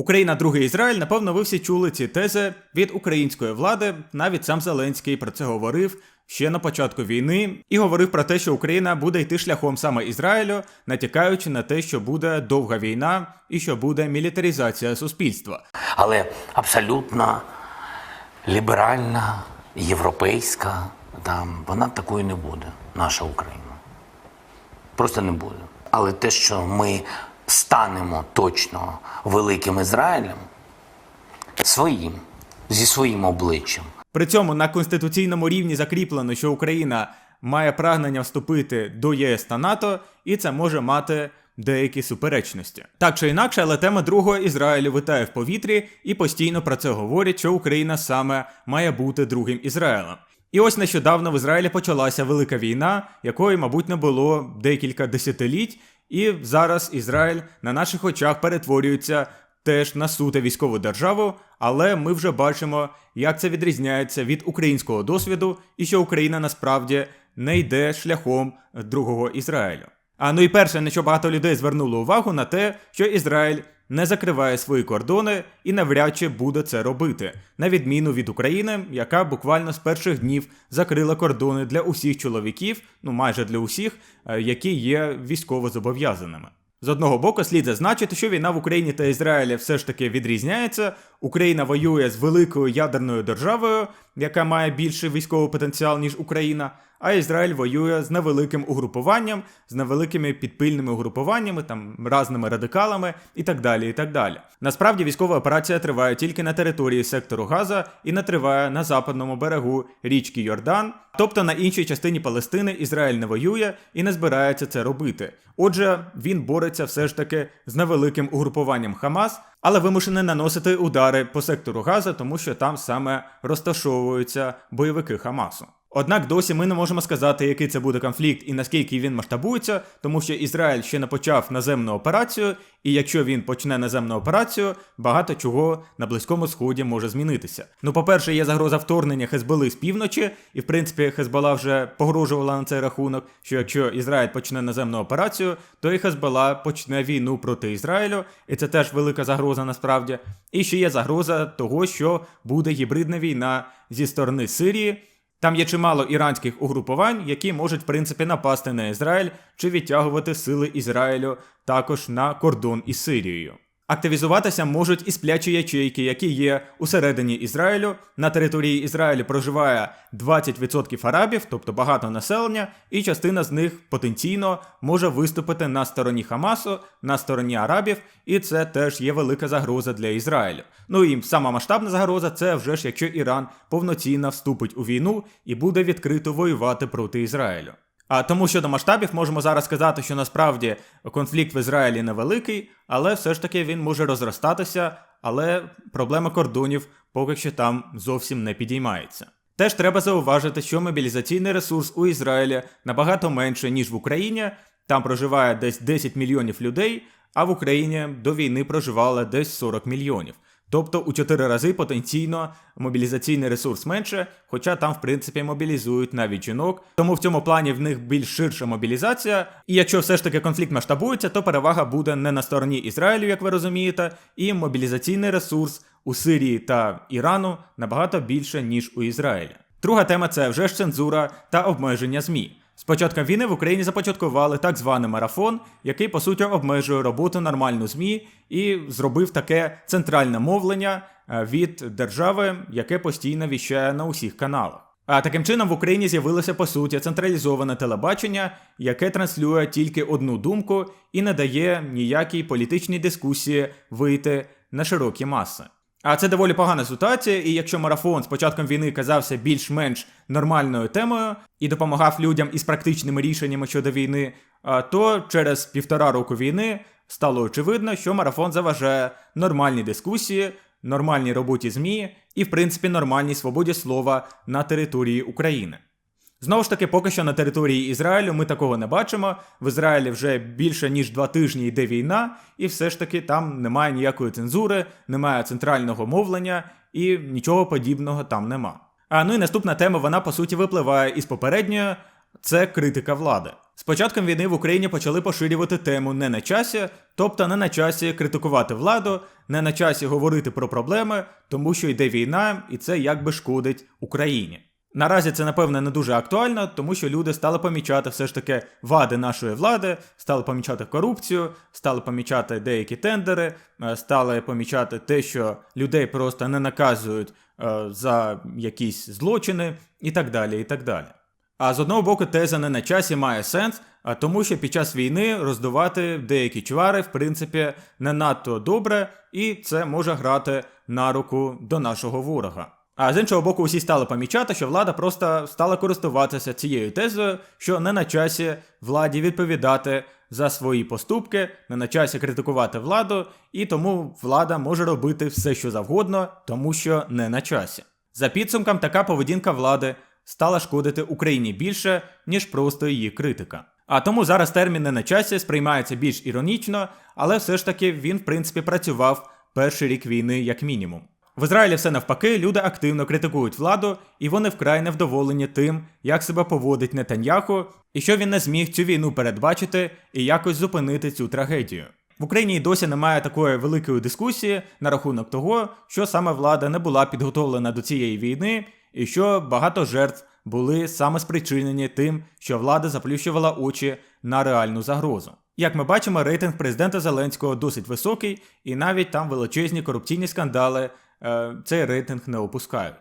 Україна, другий Ізраїль, напевно, ви всі чули ці тези від української влади. Навіть сам Зеленський про це говорив ще на початку війни і говорив про те, що Україна буде йти шляхом саме Ізраїлю, натякаючи на те, що буде довга війна і що буде мілітаризація суспільства. але абсолютно ліберальна, європейська, там, вона такою не буде, наша Україна. Просто не буде. Але те, що ми станемо точно великим Ізраїлем, своїм, зі своїм обличчям. При цьому на конституційному рівні закріплено, що Україна має прагнення вступити до ЄС та НАТО, і це може мати деякі суперечності. Так чи інакше, але тема другого Ізраїлю витає в повітрі і постійно про це говорять, що Україна саме має бути другим Ізраїлем. І ось нещодавно в Ізраїлі почалася велика війна, якої, мабуть, не було декілька десятиліть, і зараз Ізраїль на наших очах перетворюється теж на суто військову державу, але ми вже бачимо, як це відрізняється від українського досвіду, і що Україна насправді не йде шляхом другого Ізраїлю. А ну і перше, на що багато людей звернуло увагу на те, що Ізраїль не закриває свої кордони і навряд чи буде це робити, на відміну від України, яка буквально з перших днів закрила кордони для усіх чоловіків, ну майже для усіх, е, які є військово зобов'язаними. З одного боку, слід зазначити, що війна в Україні та Ізраїлі все ж таки відрізняється. Україна воює з великою ядерною державою, яка має більший військовий потенціал, ніж Україна, а Ізраїль воює з невеликим угрупуванням, з невеликими підпильними угрупуваннями, там разними радикалами і так далі. і так далі. Насправді військова операція триває тільки на території сектору Газа і не триває на западному берегу річки Йордан. Тобто на іншій частині Палестини Ізраїль не воює і не збирається це робити. Отже, він бореться все ж таки з невеликим угрупуванням Хамас, але вимушений наносити удари по сектору Газа, тому що там саме розташовуються бойовики Хамасу. Однак досі ми не можемо сказати, який це буде конфлікт і наскільки він масштабується, тому що Ізраїль ще не почав наземну операцію, і якщо він почне наземну операцію, багато чого на близькому сході може змінитися. Ну, по-перше, є загроза вторгнення Хезболи з півночі, і в принципі Хезбола вже погрожувала на цей рахунок, що якщо Ізраїль почне наземну операцію, то і Хезбола почне війну проти Ізраїлю, і це теж велика загроза насправді. І ще є загроза того, що буде гібридна війна зі сторони Сирії. Там є чимало іранських угрупувань, які можуть в принципі напасти на Ізраїль чи відтягувати сили Ізраїлю також на кордон із Сирією. Активізуватися можуть і сплячі ячейки, які є усередині Ізраїлю. На території Ізраїлю проживає 20% арабів, тобто багато населення, і частина з них потенційно може виступити на стороні Хамасу, на стороні арабів, і це теж є велика загроза для Ізраїлю. Ну і сама масштабна загроза це вже ж якщо Іран повноцінно вступить у війну і буде відкрито воювати проти Ізраїлю. А тому щодо масштабів можемо зараз сказати, що насправді конфлікт в Ізраїлі невеликий, але все ж таки він може розростатися, але проблема кордонів поки що там зовсім не підіймається. Теж треба зауважити, що мобілізаційний ресурс у Ізраїлі набагато менше, ніж в Україні. Там проживає десь 10 мільйонів людей, а в Україні до війни проживало десь 40 мільйонів. Тобто у 4 рази потенційно мобілізаційний ресурс менше, хоча там, в принципі, мобілізують навіть жінок. Тому в цьому плані в них більш ширша мобілізація. І якщо все ж таки конфлікт масштабується, то перевага буде не на стороні Ізраїлю, як ви розумієте, і мобілізаційний ресурс у Сирії та Ірану набагато більше, ніж у Ізраїлі. Друга тема це вже ж цензура та обмеження ЗМІ. З війни в Україні започаткували так званий марафон, який по суті обмежує роботу нормальну ЗМІ і зробив таке центральне мовлення е, від держави, яке постійно віщає на усіх каналах. А таким чином в Україні з'явилося по суті централізоване телебачення, яке транслює тільки одну думку і не дає ніякій політичній дискусії вийти на широкі маси. А це доволі погана ситуація, і якщо марафон з початком війни казався більш-менш нормальною темою і допомагав людям із практичними рішеннями щодо війни, то через півтора року війни стало очевидно, що марафон заважає нормальні дискусії, нормальній роботі ЗМІ і, в принципі, нормальній свободі слова на території України. Знову ж таки, поки що на території Ізраїлю ми такого не бачимо. В Ізраїлі вже більше ніж два тижні йде війна, і все ж таки там немає ніякої цензури, немає центрального мовлення і нічого подібного там нема. А ну і наступна тема, вона по суті випливає із попередньої. це критика влади. З початком війни в Україні почали поширювати тему не на часі, тобто не на часі критикувати владу, не на часі говорити про проблеми, тому що йде війна, і це якби шкодить Україні. Наразі це напевне не дуже актуально, тому що люди стали помічати все ж таки вади нашої влади, стали помічати корупцію, стали помічати деякі тендери, е, стали помічати те, що людей просто не наказують е, за якісь злочини, і так далі. і так далі. А з одного боку, теза не на часі має сенс, тому що під час війни роздувати деякі чвари, в принципі, не надто добре, і це може грати на руку до нашого ворога. А з іншого боку, усі стали помічати, що влада просто стала користуватися цією тезою, що не на часі владі відповідати за свої поступки, не на часі критикувати владу, і тому влада може робити все, що завгодно, тому що не на часі. За підсумком, така поведінка влади стала шкодити Україні більше, ніж просто її критика. А тому зараз термін не на часі сприймається більш іронічно, але все ж таки він, в принципі, працював перший рік війни як мінімум. В Ізраїлі все навпаки, люди активно критикують владу, і вони вкрай невдоволені тим, як себе поводить Нетаньяху, і що він не зміг цю війну передбачити і якось зупинити цю трагедію. В Україні досі немає такої великої дискусії на рахунок того, що саме влада не була підготовлена до цієї війни, і що багато жертв були саме спричинені тим, що влада заплющувала очі на реальну загрозу. Як ми бачимо, рейтинг президента Зеленського досить високий, і навіть там величезні корупційні скандали цей рейтинг не опускають.